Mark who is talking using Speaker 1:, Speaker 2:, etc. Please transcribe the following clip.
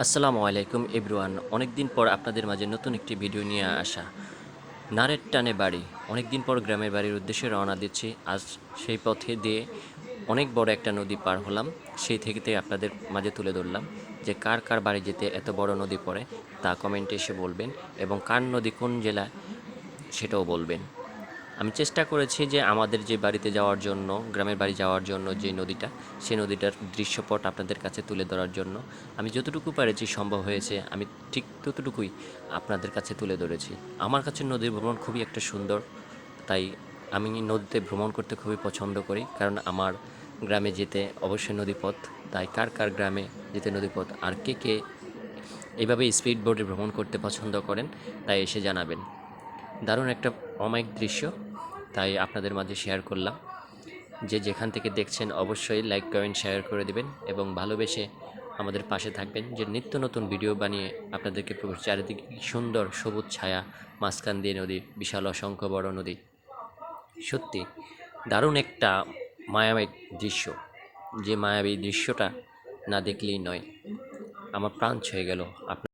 Speaker 1: আসসালামু আলাইকুম এভরিওয়ান। অনেক দিন পর আপনাদের মাঝে নতুন একটি ভিডিও নিয়ে আসা। নারের টানে বাড়ি। অনেক দিন পর গ্রামের বাড়ির উদ্দেশ্যে রওনা দিচ্ছি। আজ সেই পথে দিয়ে অনেক বড় একটা নদী পার হলাম। সেই থেকে আপনাদের মাঝে তুলে ধরলাম যে কার কার বাড়ি যেতে এত বড় নদী পড়ে তা কমেন্টে এসে বলবেন এবং কার নদী কোন জেলা সেটাও বলবেন। আমি চেষ্টা করেছি যে আমাদের যে বাড়িতে যাওয়ার জন্য, গ্রামের বাড়ি যাওয়ার জন্য যে নদীটা সেই নদীটার দৃশ্যপট আপনাদের কাছে তুলে ধরার জন্য আমি যতটুকু পেরেছি সম্ভব হয়েছে, আমি ঠিক ততটুকুই আপনাদের কাছে তুলে ধরেছি। আমার কাছে নদী ভ্রমণ খুবই একটা সুন্দর, তাই আমি নদীতে ভ্রমণ করতে খুবই পছন্দ করি, কারণ আমার গ্রামে যেতে অবশ্যই নদীপথ, তাই কার কার গ্রামে যেতে নদীপথ, আর কে কে এইভাবে স্পিড বোর্ডে ভ্রমণ করতে পছন্দ করেন, তাই এসে জানাবেন। দারুণ একটা অমায়িক দৃশ্য, তাই আপনাদের মাঝে শেয়ার করলাম। যে যেখান থেকে দেখছেন, অবশ্যই লাইক কমেন্ট শেয়ার করে দিবেন এবং ভালোবেসে আমাদের পাশে থাকবেন যে নিত্য নতুন ভিডিও বানিয়ে আপনাদেরকে চারিদিকে সুন্দর সবুজ ছায়া, মাঝখান দিয়ে নদী, বিশাল অসংখ্য বড় নদী। সত্যি, দারুণ একটা মায়াবী দৃশ্য। যে মায়াবী দৃশ্যটা না দেখলেই নয়, আমার প্রাণ ছুঁয়ে গেল। আপনার